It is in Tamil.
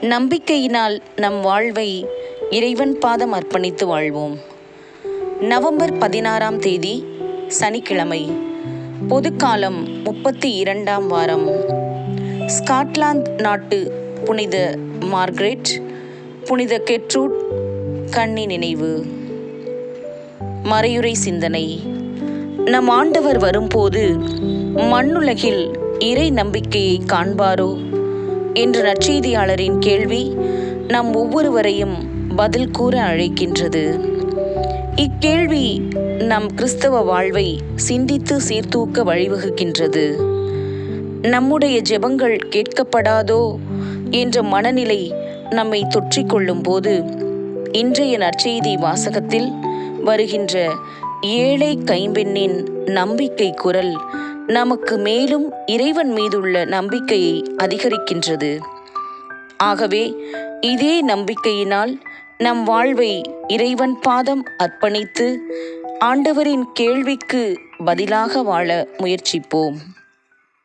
நம்பிக்கையினால் நம் வாழ்வை இறைவன் பாதம் அர்ப்பணித்து வாழ்வோம். நவம்பர் பதினாறாம் தேதி சனிக்கிழமை பொதுக்காலம் முப்பத்தி இரண்டாம் வாரம். ஸ்காட்லாந்து நாட்டு புனித மார்க்ரெட் புனித கெட்ரூட் கண்ணி நினைவு. மறையுறை சிந்தனை. நம் ஆண்டவர் வரும்போது மண்ணுலகில் இறை நம்பிக்கையை காண்பாரோ? என்ற நற்செய்தியாளரின் கேள்வி நம் ஒவ்வொருவரையும் பதில் கூற அழைக்கின்றது. இக்கேள்வி நம் கிறிஸ்தவ வாழ்வை சிந்தித்து சீர்தூக்க வழிவகுக்கின்றது. நம்முடைய ஜெபங்கள் கேட்கப்படாதோ என்ற மனநிலை நம்மை தொற்றிக்கொள்ளும் போது இன்றைய நற்செய்தி வாசகத்தில் வருகின்ற ஏழை கைம்பெண்ணின் நம்பிக்கை குரல் நமக்கு மேலும் இறைவன் மீதுள்ள நம்பிக்கையை அதிகரிக்கின்றது. ஆகவே இதே நம்பிக்கையினால் நம் வாழ்வை இறைவன் பாதம் அர்ப்பணித்து ஆண்டவரின் கேள்விக்கு பதிலாக வாழ முயற்சிப்போம்.